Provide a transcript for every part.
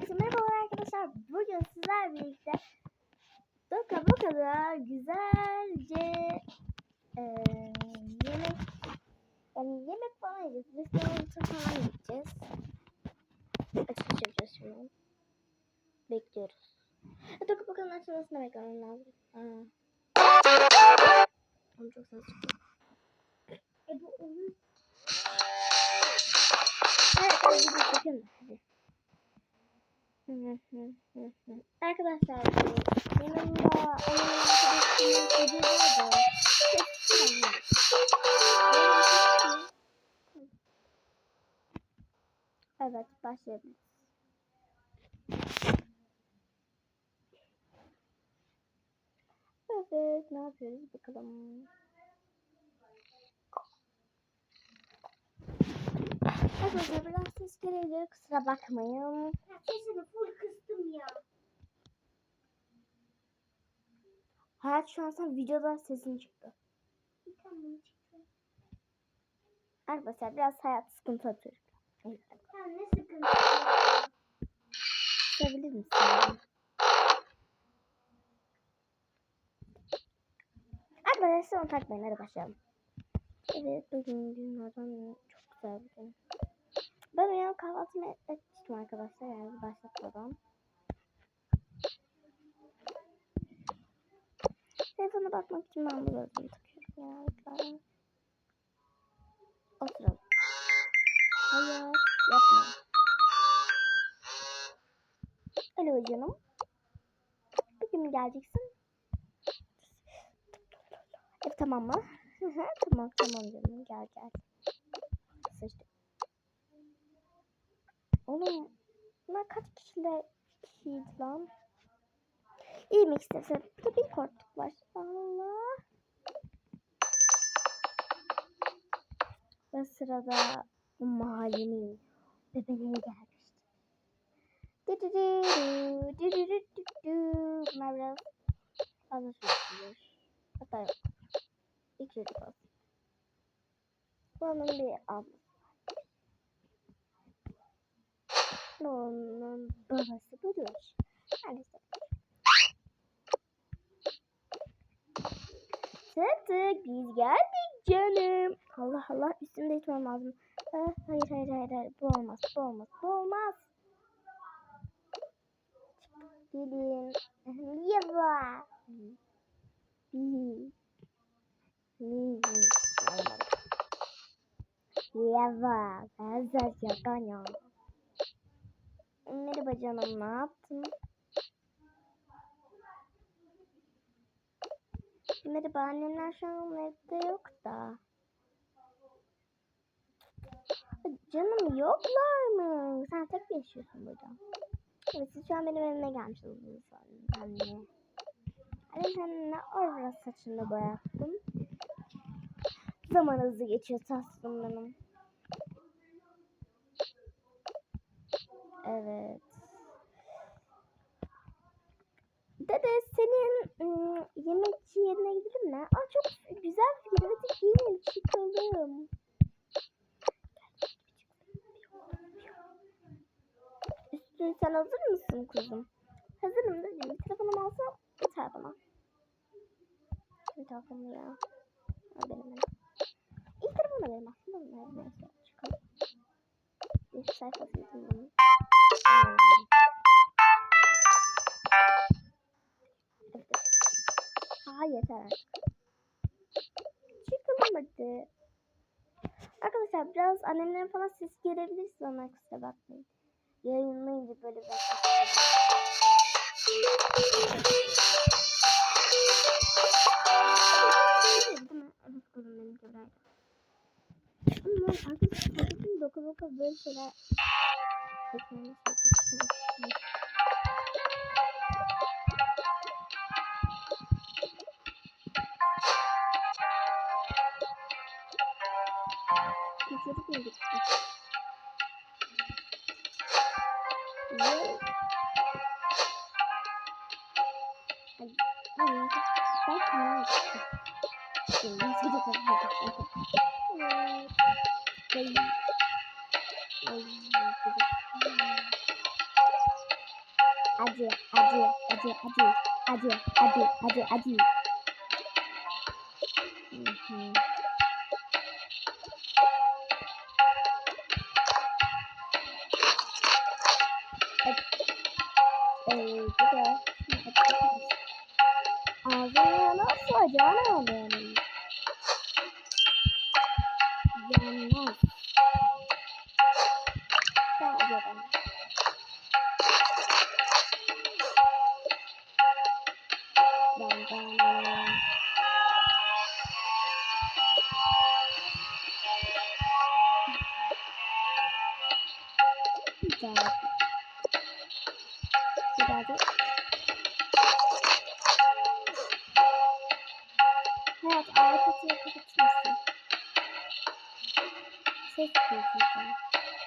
Herkese merhabalar arkadaşlar. Bugün sizler birlikte Doka Boka'da güzelce eee yemek yani yemek falan yiyeceğiz. Restoran falan yiyeceğiz. Açılış yapacağız şimdi. Bekliyoruz. Doka Boka'nın açılmasını beklemem lazım. Aa. Çok ses. E bu onun... Evet, hadi. Hadi. Arkadaşlar e, yanımda ama. Evet başlayabiliriz. Evet ne yapıyoruz bakalım. Arkadaşlar biraz ses gelebilir kusura bakmayın. Sesini full kıstım ya. Hayat şu an sen videoda sesin çıktı. Tane çıktı. Arkadaşlar biraz hayat sıkıntı atıyor. Evet. Ya ne sıkıntı. Sorabilir misin? Arkadaşlar onu takmayın hadi başlayalım. Evet bugün günlerden çok güzel bir gün. Ben uyanıp kahvaltımı etmiştim arkadaşlar yani başlatmadan. Telefona bakmak için ben bu gözlüğümü takıyorum lütfen. Oturalım. Hayat yapma. Alo canım. Bir gün geleceksin? Evet tamam mı? Tamam tamam canım gel gel. Oğlum bunlar kaç kişiler kişiydi lan? İyi mi istersen? Burada bir korktuk var. Allah. Ve sırada bu mahallenin bebeleri gelmişti. Bunlar biraz fazla sürüyor. Hatta yok. İki çocuk olsun. Bunun bir ablası var. Onun babası budur. Maalesef. Tık biz geldik canım. Allah Allah üstümde içmem lazım. Ah, hayır hayır hayır hayır bu olmaz bu olmaz bu olmaz. Gelin. Yava. Yava. Fazla yakanya. Merhaba canım ne yaptın? Merhaba annemler şu an evde yok da. Canım yoklar mı? Sen tek mi yaşıyorsun burada? Evet siz şu an benim evime gelmişsiniz anne. Anne sen ne ara saçını boyattın? Zaman hızlı geçiyor tatlım benim. Evet. Dede senin ım, yemekçi yerine gidelim mi? Aa çok güzel fikir. Hadi giyin çıkalım. Üstün sen hazır mısın kuzum? Hazırım dedim. Bir telefonumu alsam yeter bana. Bir telefonum ya. Ha, benim benim. İlk telefonu da benim aslında. Neyse çıkalım. Bir sayfasını bunun. Aha yeter hadi. Arkadaşlar biraz annemlerin falan ses gelebilir size ona kusura bakmayın. Yayınlayınca böyle bir. Ama arkadaşlar dokuz dokuz böyle şeyler çocuk mu gitti? Yay. Ay, ay. Şimdi çocuk olmak için. Acı, acı, acı, acı, acı, acı, acı, acı. Hı hı. Ee, ağzını nasıl acağını alıyorum. Yanmaz. Birazcık. Birazcık. Hayat iPad'i kapatır mısın? Ses duyuyorsun sen.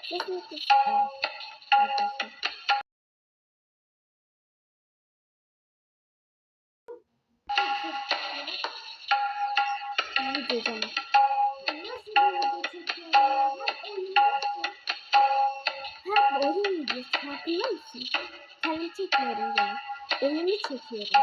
Sesini kıs. Evet. Arkadaşlar. Oyun videosu farkında mısın? Kendim çekmiyorum canım. Oyunu çekiyorum.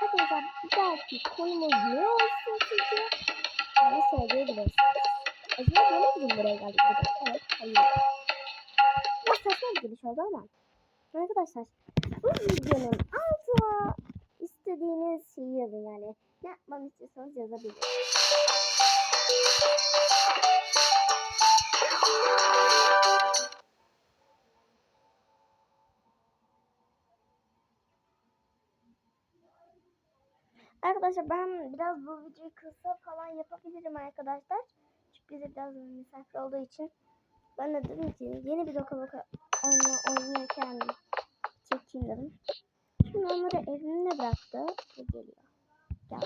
Hadi o zaman bir dahaki konumuz ne olsun sizce? Bana söyleyebilirsiniz. Buraya geldik? Evet, hayır. Biraz saçma bir oldu ama. Arkadaşlar bu videonun altına istediğiniz şeyi yazın yani. Ne yapmamı istiyorsanız yazabilirsiniz. Arkadaşlar ben biraz bu videoyu kısa falan yapabilirim arkadaşlar. Bize biraz misafir olduğu için ben de dedim ki yeni bir doka boka oyunu oynarken çekeyim dedim. Şimdi onları evine bıraktı ve geliyor. Gel.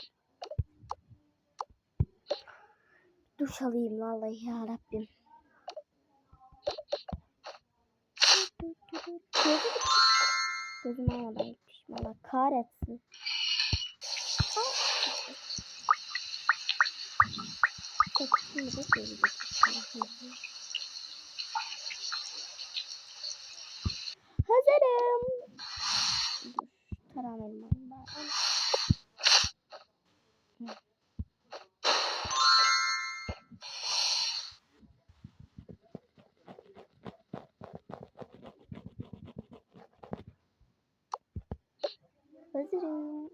Duş alayım vallahi ya Rabbim. Gözüm, almadan gitmiş. Allah kahretsin. Hazırım. Dur. Taram elmanı bari. Hı. Hazırım.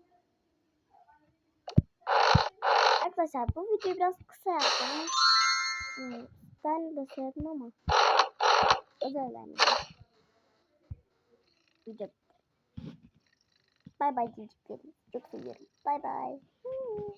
Arkadaşlar bu videoyu biraz kısa yaptım. Hmm, Ben de sevdim ama özel vermeyeceğim. Video bitti. Bay bay ciciklerim. Çok seviyorum. Bay bay. Hmm.